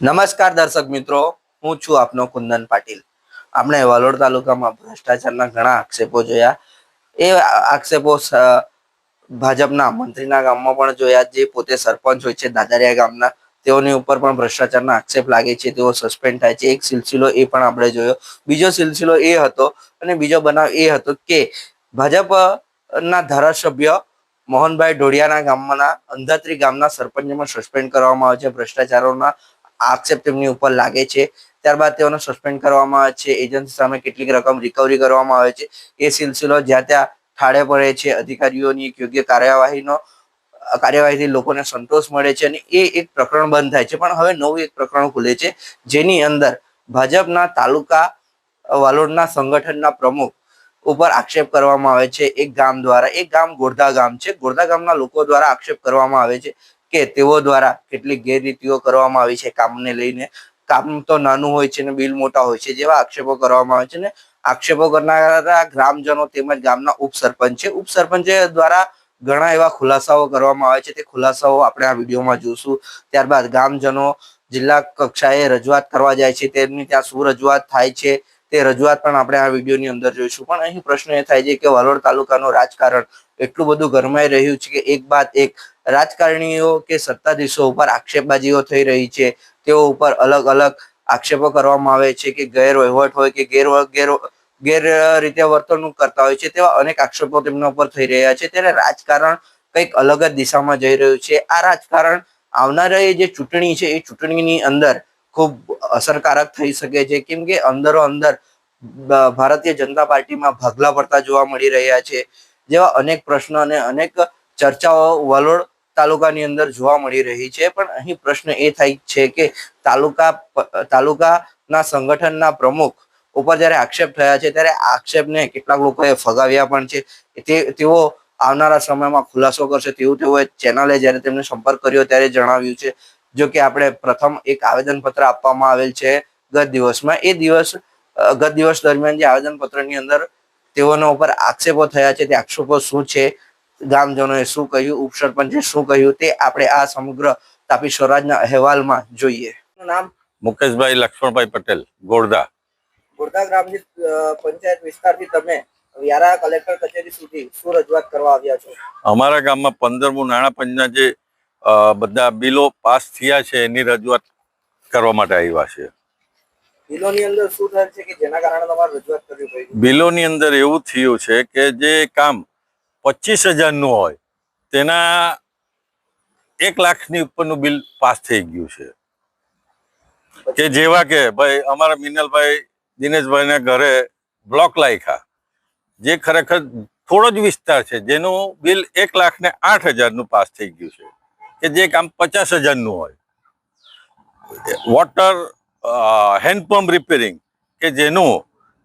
નમસ્કાર દર્શક મિત્રો, હું છું આપનો કુંદન પાટીલ. આપણે વાલોડ તાલુકામાં ભ્રષ્ટાચારના ઘણા આક્ષેપો જોયા. એ આક્ષેપો ભાજપના મંત્રીના ગામમાં પણ જોયા, જે પોતે સરપંચ હોય છે દાદરિયા ગામના. તેઓની ઉપર પણ ભ્રષ્ટાચારના આક્ષેપ લાગે છે, તેઓ સસ્પેન્ડ થાય છે. એક સિલસિલો એ પણ આપણે જોયો. બીજો સિલસિલો એ હતો અને બીજો બનાવ એ હતો કે ભાજપના ધારાસભ્ય મોહનભાઈ ઢોડિયાના ગામના અંધાત્રી ગામના સરપંચને સસ્પેન્ડ કરવામાં આવે છે. ભ્રષ્ટાચારોના આક્ષેપ તેમની ઉપર લાગે છે. ત્યારબાદ તેઓને સસ્પેન્ડ કરવામાં આવે છે. એજન્સી સામે કેટલીક રકમ રિકવરી કરવામાં આવે છે. એ સિલસિલો જ્યાં ત્યાં ઠાડે પડે છે. અધિકારીઓની યોગ્ય કાર્યવાહીનો, કાર્યવાહીથી લોકોને સંતોષ મળે છે અને એ એક પ્રકરણ બંધ થાય છે. પણ હવે નવું એક પ્રકરણ ખુલે છે. જેની અંદર ભાજપના તાલુકા વાલોડના સંગઠનના પ્રમુખ ઉપર આક્ષેપ કરવામાં આવે છે. એક ગામ દ્વારા, એક ગામ ગોરધા ગામ છે. ગોરધા ગામના લોકો દ્વારા આક્ષેપ કરવામાં આવે છે. કે તેઓ દ્વારા કેટલીક ગેરરીતિઓ કરવામાં આવી છે કામને લઈને. કામ તો નાનું હોય છે ને બિલ મોટા હોય છે જેવા આક્ષેપો કરવામાં આવે છે ને આક્ષેપો કરનારા ગ્રામજનો તેમજ ગામના ઉપસરપંચ છે. ઉપસરપંચ દ્વારા ઘણા એવા ખુલાસાઓ કરવામાં આવે છે. તે ખુલાસાઓ આપણે આ વિડીયોમાં જોશું. ત્યારબાદ ગામજનો જિલ્લા કક્ષાએ રજૂઆત કરવા જાય છે. તેમની ત્યાં શું રજૂઆત થાય છે તે રજૂઆત પણ આપણે આ વિડીયોની અંદર જોઈશું. પણ અહીં પ્રશ્ન એ થાય છે કે વાલોડ તાલુકાનું રાજકારણ એટલું બધું ગરમાઈ રહ્યું છે કે એક બાદ એક રાજકારણીઓ કે સત્તાધીશો ઉપર આક્ષેપબાજીઓ થઈ રહી છે. તેઓ ઉપર અલગ અલગ આક્ષેપો કરવામાં આવે છે કે ગેરવહીવટ હોય કે ગેર ગેર ગેર રીતે વર્તણૂક કરતા હોય છે તેવા અનેક આક્ષેપો તેમના ઉપર થઈ રહ્યા છે. ત્યારે રાજકારણ કંઈક અલગ જ દિશામાં જઈ રહ્યું છે. આ રાજકારણ આવનારી જે ચૂંટણી છે, એ ચૂંટણીની અંદર ખૂબ અસરકારક થઈ શકે છે. કેમ કે અંદરો અંદર ભારતીય જનતા પાર્ટીમાં ભાગલા પડતા જોવા મળી રહ્યા છે. જેવા અનેક પ્રશ્નો અને અનેક ચર્ચાઓ વલોડ તાલુકાની અંદર જોવા મળી રહી છે. પણ અહીં પ્રશ્ન એ થાય છે કે તાલુકા તાલુકાના સંગઠનના પ્રમુખ ઉપર જ્યારે આક્ષેપ થયા છે, ત્યારે આક્ષેપને કેટલાક લોકોએ ફગાવ્યા પણ છે. તે, તેઓ આવનારા સમયમાં ખુલાસો કરશે તેવું તેઓએ ચેનલે જ્યારે તેમને સંપર્ક કર્યો ત્યારે જણાવ્યું છે. જો કે આપણે પ્રથમ એક આવેદનપત્ર આપવામાં આવેલ છે ગત દિવસમાં. એ દિવસ ગત દિવસ દરમિયાન જે આવેદનપત્રની અંદર તેઓના ઉપર આક્ષેપો થયા છે, તે આક્ષેપો શું છે? ગામજનોએ શું કહ્યું ઉપસરપંચે શું કહ્યું તે આપણે આ સમગ્ર તાપી સ્વરાજના અહેવાલમાં જોઈએ. નામ? મુકેશભાઈ લક્ષ્મણભાઈ પટેલ ગોરધા. ગોરધા ગ્રામની પંચાયત વિસ્તારથી તમે વ્યારા કલેક્ટર કચેરી સુધી શું રજૂઆત કરવા આવ્યા છો? અમારા ગામમાં પંદરમું નાણાં પંચના જે બધા બિલો પાસ થયા છે એની રજૂઆત કરવા માટે આવ્યા છે. બિલોની અંદર શું થયેલ છે કે જેના કારણે તમારે રજૂઆત કરવી પડી? બિલોની અંદર એવું થયું છે કે જે કામ પચીસ હજારનું હોય, તેના એક લાખની ઉપરનું બિલ પાસ થઈ ગયું છે. કે જેવા કે ભાઈ અમારા મિનલભાઈ દિનેશભાઈના ઘરે બ્લોક લાયખા, જે ખરેખર થોડો જ વિસ્તાર છે, જેનું બિલ એક લાખ ને આઠ હજારનું પાસ થઈ ગયું છે. કે જે કામ પચાસ હજારનું હોય. વોટર હેન્ડપંપ રિપેરિંગ કે જેનું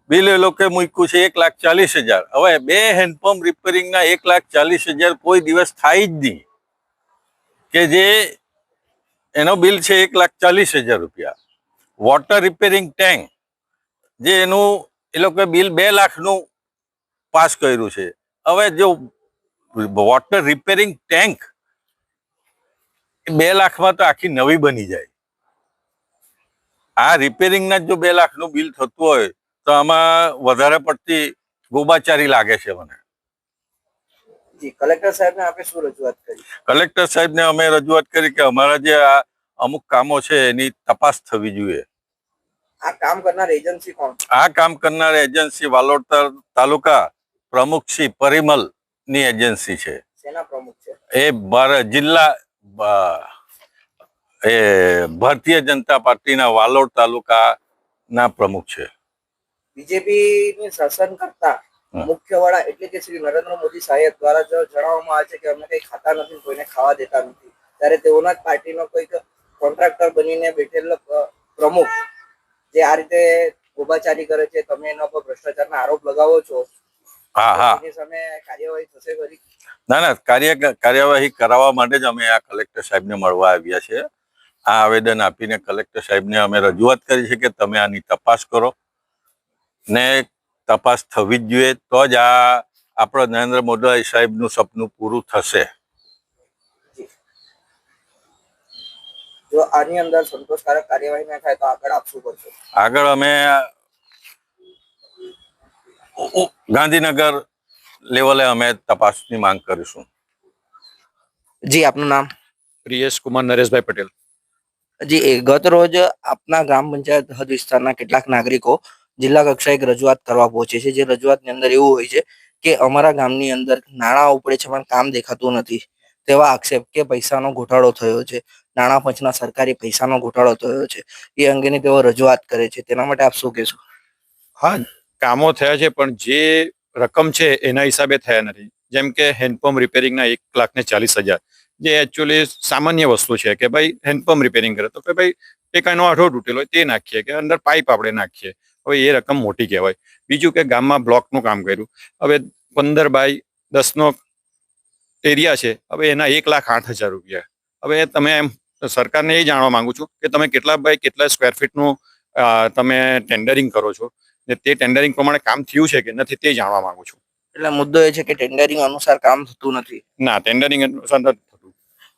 બિલ એ લોકોએ મૂક્યું છે એક લાખ ચાલીસ હજાર. હવે બે હેન્ડપંપ રિપેરિંગના એક લાખ ચાલીસ હજાર કોઈ દિવસ થાય જ નહીં. કે જે એનો બિલ છે એક લાખ ચાલીસ હજાર રૂપિયા. વોટર રિપેરિંગ ટેન્ક જે એનું એ લોકોએ બિલ બે લાખનું પાસ કર્યું છે. હવે જો વોટર રિપેરિંગ ટેન્ક બે લાખમાં તો આખી નવી બની જાય. આ રિપેરિંગના જો બે લાખનું બિલ થતું હોય તો આમાં વધારે પડતી ગોબાચારી લાગે છે મને. કલેક્ટર સાહેબને ને શું રજૂઆત કરી? કલેક્ટર સાહેબને અમે રજૂઆત કરી કે અમારા જે આ અમુક કામો છે એની તપાસ થવી જોઈએ. આ કામ કરનાર એજન્સી કોણ? આ કામ કરનાર એજન્સી વાલોડ તાલુકા પ્રમુખ શ્રી પરિમલની એજન્સી છે. સેના પ્રમુખ છે? એ જિલ્લા એ ભારતીય જનતા પાર્ટીના વાલોડ તાલુકાના પ્રમુખ છે. બીજેપી ની શાસન કરતા મુખ્ય વડા એટલે કે શ્રી નરેન્દ્ર મોદી સાહેબ દ્વારા જો જણાવવામાં આવે છે કે અમે કઈ ખાતા નથી કોઈને ખાવા દેતા નથી. ત્યારે તેઓના જ પાર્ટીનો કોઈક કોન્ટ્રાક્ટર બનીને બેઠેલો પ્રમુખ જે આ રીતે ગોબાચારી કરે છે તમે એના પર ભ્રષ્ટાચારના આરોપ લગાવો છો હા હા. સામે કાર્યવાહી થશે ખરી? ના ના કાર્ય કાર્યવાહી કરાવવા માટે જ અમે આ કલેક્ટર સાહેબને મળવા આવ્યા છે આ આવેદન આપીને કલેક્ટર સાહેબને અમે રજૂઆત કરી છે કે તમે આની તપાસ કરો. ને તપાસ થવી જ જોઈએ તો જ આ આપણો નરેન્દ્ર મોદી સાહેબનું સપનું પૂરું થશે. જો આની અંદર સંતોષકારક કાર્યવાહી ના થાય તો આગળ આપ શું? કરશો આગળ અમે ગાંધીનગર લેવલે અમે તપાસની માંગ કરીશું. જી આપનું નામ? પ્રિયેશ કુમાર નરેશભાઈ પટેલ. જી એ ગત રોજ આપના ગ્રામ પંચાયત હદ વિસ્તારના કેટલાક નાગરિકો જિલ્લા કક્ષાએ એક રજૂઆત કરવા પહોંચે છે. જે રજૂઆતની અંદર એવું હોય છે કે અમારા ગામની અંદર નાણાં ઉપડે છે પણ કામ દેખાતું નથી. તેવા આક્ષેપ કે પૈસાનો ઘોટાળો થયો છે. નાણાં પંચના સરકારી પૈસાનો ઘોટાળો થયો છે. એ અંગેની તેઓ રજૂઆત કરે છે. તેના માટે આપ શું કહેશો? હા, કામો થયા છે પણ જે રકમ છે એના હિસાબે થયા નથી. જેમ કે હેન્ડપંપ રિપેરિંગના એક લાખ ને ચાલીસ હજાર. જે એકચ્યુઅલી સામાન્ય વસ્તુ છે કે ભાઈ હેન્ડપંપ રિપેરિંગ કરે તો કે ભાઈ એક એનો આઠો તૂટેલો હોય તે નાખીએ કે અંદર પાઇપ આપણે નાખીએ. હવે એ રકમ મોટી કહેવાય. બીજું કે ગામમાં બ્લોકનું કામ કર્યું. હવે પંદર બાય દસનો એરિયા છે. હવે એના એક લાખ આઠ હજાર રૂપિયા. હવે તમે એમ સરકારને એ જાણવા માંગુ છું કે તમે કેટલા બાય કેટલા સ્ક્વેર ફીટનું તમે ટેન્ડરિંગ કરો છો. ને તે ટેન્ડરિંગ પ્રમાણે કામ થયું છે કે નથી તે જાણવા માંગુ છું. એટલે મુદ્દો એ છે કે ટેન્ડરિંગ અનુસાર કામ થતું નથી. ના ટેન્ડરિંગ અનુસાર નથી થતું.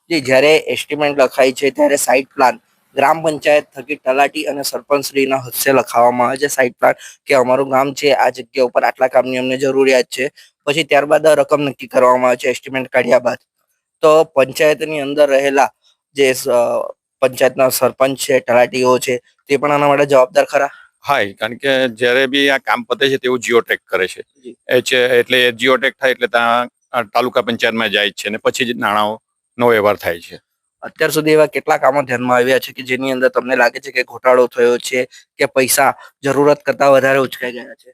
જે જ્યારે એસ્ટિમેટ લખાય છે ત્યારે સાઇટ પ્લાન ગ્રામ પંચાયત થકી તલાટી અને સરપંચશ્રીના હસ્તે લખાવવામાં આવે છે. સાઇટ પ્લાન કે અમારું ગામ છે આ જગ્યા ઉપર આટલા કામની અમને જરૂરિયાત છે. પછી ત્યારબાદ રકમ નક્કી કરવામાં આવે છે એસ્ટિમેટ કાઢ્યા બાદ. તો પંચાયતની અંદર રહેલા જે પંચાયતના સરપંચ છે તલાટીઓ છે તે પણ આના માટે જવાબદાર ખરા? હા કારણ કે જ્યારે બી આ કામ પતે છે તેવું જીઓટેક કરે છે. એ છે એટલે જીઓટેક થાય એટલે ત્યાં તાલુકા પંચાયતમાં જાય છે ને પછી જ નાણાંનો વ્યવહાર થાય છે. અત્યાર સુધી એવા કેટલા કામો ધ્યાનમાં આવ્યા છે કે જેની અંદર તમને લાગે છે કે ઘોટાળો થયો છે કે પૈસા જરૂરત કરતા વધારે ઉચકાઈ ગયા છે?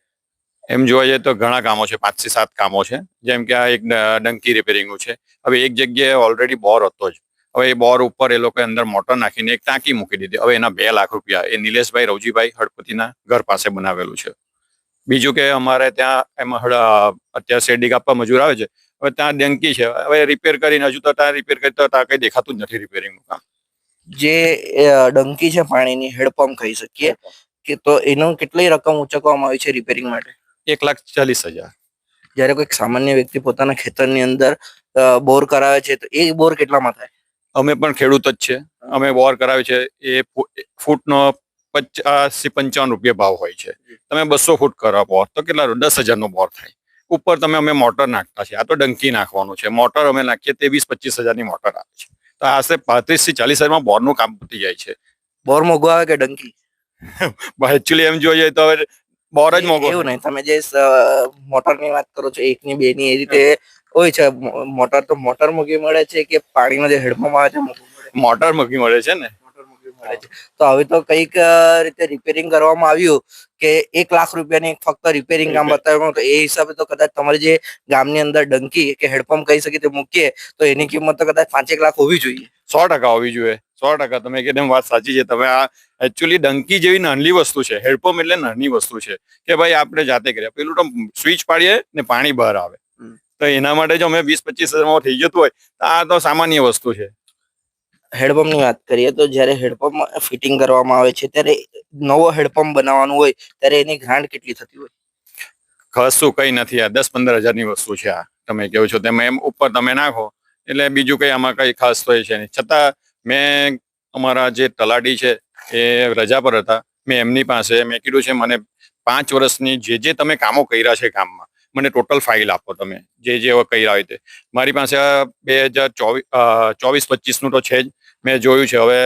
એમ જોવા જઈએ તો ઘણા કામો છે, પાંચથી સાત કામો છે. જેમ કે આ એક ડંકી રિપેરિંગનું છે. હવે એક જગ્યાએ ઓલરેડી બોર હતો જ. હવે એ બોર ઉપર એ લોકોએ અંદર મોટર નાખીને એક ટાંકી મૂકી દીધી. હવે એના બે લાખ રૂપિયા એ નિલેશભાઈ, રવજીભાઈ હળપતિના ઘર પાસે બનાવેલું છે. બીજું કે અમારે ત્યાં એમાં અત્યારે શેરડી કાપવા મજૂર આવે છે. હવે ત્યાં ડંકી છે. હવે રિપેર કરીને હજુ તો ત્યાં રિપેર કરી તો ત્યાં કઈ દેખાતું જ નથી રિપેરિંગનું કામ. જે ડંકી છે પાણીની હેડપંપ કહી શકીએ કે તો એનો કેટલી રકમ ઉચકવામાં આવી છે રિપેરિંગ માટે? એક લાખ ચાલીસ હજાર. જ્યારે કોઈક સામાન્ય વ્યક્તિ પોતાના ખેતરની અંદર બોર કરાવે છે તો એ બોર કેટલામાં થાય? અમે પણ ખેડૂત જ છે. અમે બોર કરાવે છે એ ફૂ- ફૂટનો થી પંચાવન રૂપિયા ભાવ હોય છે. તમે બસો ફૂટ કરો બોર તો કેટલા દસ હજારનો બોર થાય. ઉપર તમે અમે મોટર નાખતા છે આ તો ડંકી નાખવાનું છે. મોટર અમે નાખીએ તે વીસ પચીસ હજારની મોટર આવે છે. તો આશરે પાંત્રીસથી ચાલીસ હજારમાં બોરનું કામ પતી જાય છે. બોર મોઘો આવે કે ડંકી? એકચ્યુઅલી એમ જોઈએ તો હવે બોર જ મોગો એવું નહીં. તમે જે મોટરની વાત કરો છો એકની બે ની એ રીતે હોય છે. મોટર તો મોટર મૂકી મળે છે કે પાણીમાં જે હેડપંપ આવે છે મોટર મૂકી મળે છે ને. મળે છે. તો હવે તો કંઈક રીતે રિપેરિંગ કરવામાં આવ્યું કે એક લાખ રૂપિયાની ફક્ત રિપેરિંગ કામ બતાવ્યું તો એ હિસાબે તો કદાચ તમારી જે ગામની અંદર ડંકી કે હેડપંપ કહી શકીએ તે મૂકીએ તો એની કિંમત તો કદાચ પાંચેક લાખ હોવી જોઈએ. સો ટકા હોવી જોઈએ. સો ટકા તમે કીધું વાત સાચી છે. તમે આ એકચ્યુઅલી ડંકી જેવી નાની વસ્તુ છે. હેડપંપ એટલે નાની વસ્તુ છે કે ભાઈ આપણે જાતે કરીએ. પેલું તો સ્વિચ પાડીએ ને પાણી બહાર આવે. તો એના માટે જો અમે વીસ પચીસ હજારમાં થઈ જતું હોય તો આ તો સામાન્ય વસ્તુ છે. હેડપંપની વાત કરીએ તો જ્યારે હેડપંપ ફિટિંગ કરવામાં આવે છે, ત્યારે નવો હેડપંપ બનાવવાનું હોય, ત્યારે એની ગ્રાન્ટ કેટલી થતી હોય? કશું કઈ નથી. આ દસ પંદર હજારની વસ્તુ છે આ. તમે કહો છો તેમ એમ ઉપર તમે નાખો, એટલે બીજું કઈ આમાં કઈ ખાસ એ છે નહીં. છતાં મેં અમારા જે તલાટી છે, એ રજા પર હતા. મેં એમની પાસે, મેં કીધું છે મને પાંચ વર્ષની જે જે તમે કામો કર્યા છે કામમાં, મને ટોટલ ફાઇલ આપો તમે. જે જે કર્યા હોય તે. મારી પાસે બે હજાર ચોવીસ ચોવીસ પચીસનું તો છે જ. મેં જોયું છે. હવે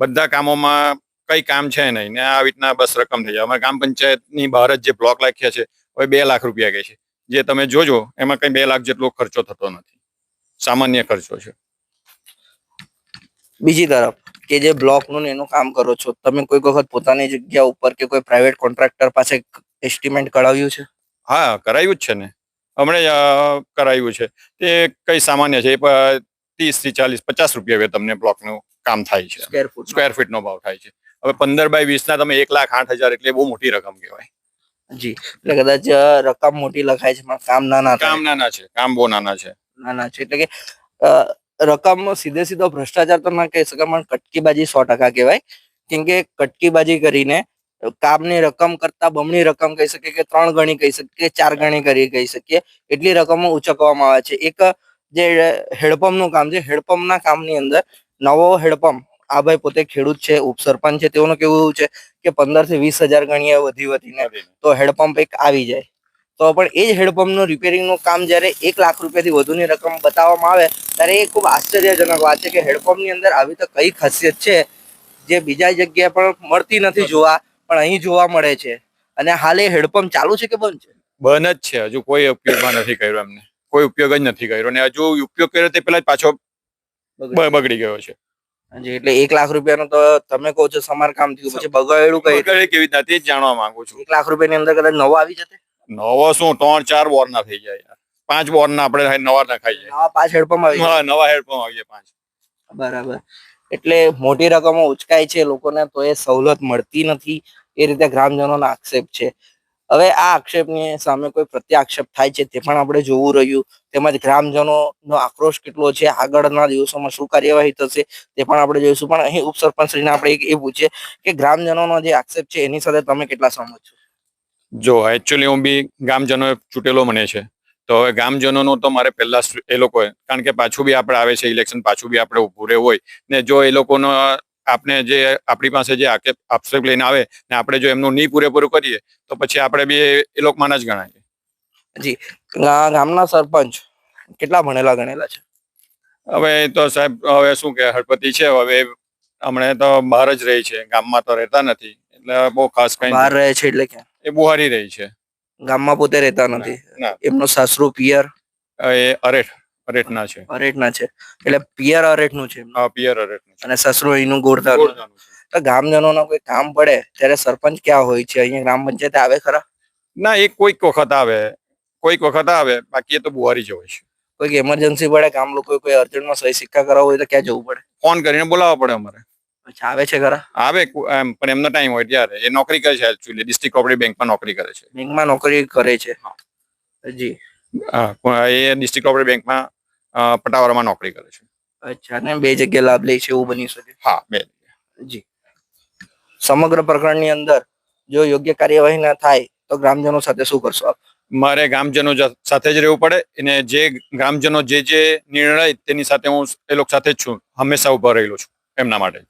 બધા કામોમાં કઈ કામ છે નહીં. ને આવી રીતના બસ રકમ થઈ જાય. અમારે ગ્રામ પંચાયતની બહાર જ જે બ્લોક લાખ્યા છે હવે બે લાખ રૂપિયા કે છે. જે તમે જોજો એમાં કઈ બે લાખ જેટલો ખર્ચો થતો નથી. સામાન્ય ખર્ચો છે. બીજી તરફ કે જે બ્લોકનું ને એનું કામ કરો છો તમે કોઈક વખત પોતાની જગ્યા ઉપર કે કોઈ પ્રાઇવેટ કોન્ટ્રાક્ટર પાસે એસ્ટિમેટ કરાવ્યું છે? હા કરાયું જ છે ને. હમણે કરાયું છે. તે કઈ સામાન્ય છે. ત્રીસથી ચાલીસ પચાસ રૂપિયા હવે તમને બ્લોકનું કામ થાય છે. સ્ક્વેર ફૂટ નો. ભાવ થાય છે. હવે પંદર બાય વીસ ના તમે એક લાખ આઠ હજાર એટલે બહુ મોટી રકમ કહેવાય. જી. એટલે કદાચ રકમ મોટી લખાય છે પણ કામ નાના કામ નાના છે. કામ બહુ નાના છે. નાના છે. એટલે કે રકમ સીધે સીધો ભ્રષ્ટાચાર તો ના કહી શકાય પણ કટકીબાજી સો ટકા કહેવાય. કેમ કે કટકીબાજી કરીને કામની રકમ કરતા બમણી રકમ કહી શકીએ કે ત્રણ ગણી કહી શકીએ ચાર ગણી કરી કહી શકીએ. એટલી રકમો ઉચકવામાં આવે છે. એક જે હેડપંપનું કામ છે હેડપંપના કામની અંદર નવો હેડપંપ આ ભાઈ પોતે ખેડૂત છે ઉપસરપંચ છે તેઓનું કેવું છે કે પંદરથી વીસ હજાર ગણીએ વધી વધીને તો હેડપંપ એક આવી જાય. તો પણ એ જ હેડપંપનું રિપેરિંગનું કામ જ્યારે એક લાખ રૂપિયાથી વધુની રકમ બતાવવામાં આવે ત્યારે એ ખૂબ આશ્ચર્યજનક વાત છે કે હેડપંપની અંદર આવી તો કઈ ખાસિયત છે જે બીજા જગ્યાએ પણ મળતી નથી જોવા પણ અહીં જોવા મળે છે. અને હાલ એ હેડપંપ ચાલુ છે કે બંધ છે? બંધ જ છે હજુ કોઈ ઉપયોગમાં નથી કર્યો એમને. કોઈ ઉપયોગ જ નથી કર્યો અને હજુ ઉપયોગ કર્યો તે પેલા જ પાછો બગડી ગયો. છે. એટલે એક લાખ રૂપિયાનું તો તમે કહો છો સમારકામ થયું પછી બગાડેલું કઈ કેવી રીતના તે જાણવા માંગુ છું. એક લાખ રૂપિયાની અંદર કદાચ નવો આવી જશે? નવો શું ત્રણ ચાર બોર ના થઈ જાય પાંચ બોર ના આપણે નવા ના ખાઈ જાય. નવા પાંચ હેડપંપ આવી જાય. નવા હેડપંપ આવી જાય પાંચ. બરાબર. એટલે મોટી રકમો ઉચકાય છે લોકોને તો એ સવલત મળતી નથી. એ રીતે ગ્રામજનોનો આક્ષેપ છે. હવે આ આક્ષેપની સામે કોઈ પ્રત્યાક્ષેપ થાય છે તે પણ આપણે જોવું રહ્યું. તેમજ ગ્રામજનોનો આક્રોશ કેટલો છે, આગળના દિવસોમાં શું કાર્યવાહી થશે તે પણ આપણે જોઈશું. પણ અહીં ઉપસરપંચશ્રીને આપણે એ પૂછીએ કે ગ્રામજનોનો જે આક્ષેપ છે એની સાથે તમે કેટલા સહમત છો? જો એકચ્યુઅલી હું બી ગામજનોએ ચૂંટેલો મને છે. તો હવે ગામજનોનો તો મારે પહેલા એ લોકો કારણ કે પાછું બી આપણે આવે છે ઇલેક્શન પાછું બી આપણે ઉભું રહેવું હોય. ને જો એ લોકોનો આપણે જે આપણી પાસે જે આક્ષેપ લઈને આવે ને આપણે જો એમનું નહીં પૂરેપૂરું કરીએ તો પછી આપણે બી એ- એ લોકોમાં જ ગણાય. જી. ગામના સરપંચ કેટલા ભણેલા ગણેલા છે? હવે તો સાહેબ હવે શું કે હળપતિ છે હવે હમણાં તો બહાર જ રહી છે ગામમાં તો રહેતા નથી એટલે બહુ ખાસ કઈ બહાર રહે છે એટલે કે? એ બુહારી રહી છે. ગામમાં પોતે રહેતા નથી. એમનું સાસરું પિયર? એ અરેઠ. અરેઠના છે. અરેઠના છે. એટલે પિયર અરેઠનું છે. હા પિયર અરેઠનું અને સસરો એનું ગોળધારું તો ગામજનોનો કોઈ કામ પડે ત્યારે સરપંચ ક્યાં હોય છે? અહીંયા ગ્રામ પંચાયત આવે ખરા? ના એ કોઈક વખત આવે. કોઈક વખત આવે. બાકી એ તો બુહારી જ હોય છે. કોઈક એમરજન્સી પડે ગામ લોકો કોઈ અર્જન્ટમાં સહી સિક્કા કરાવવા હોય તો ક્યાં જવું પડે? ફોન કરીને બોલાવવા પડે અમારે. અચ્છા આવે છે ખરા? આવે એમ પણ એમનો ટાઈમ હોય ત્યારે. એ નોકરી કરે છે એકચ્યુઅલી ડિસ્ટ્રિક્ટ કોઓપરેટિવ બેંકમાં નોકરી કરે છે. બેંકમાં નોકરી કરે છે. જી. હા એ ડિસ્ટ્રિક્ટ કોઓપરેટિવ બેંકમાં અ, પટાવાળામાં નોકરી કરે છે. અચ્છા અને બે જગ્યાએ લાભ લે છે એવું બની શકે? હા બે જી. સમગ્ર પ્રકરણની અંદર જો યોગ્ય કાર્યવાહી ના થાય તો ગ્રામજનો સાથે શું કરશો આપ? મારે ગ્રામજનો સાથે જ રહેવું પડે અને જે ગ્રામજનો જે જે નિર્ણય તેની સાથે હું એ લોકો સાથે જ છું હંમેશા ઊભા રહેલો છું એમના માટે.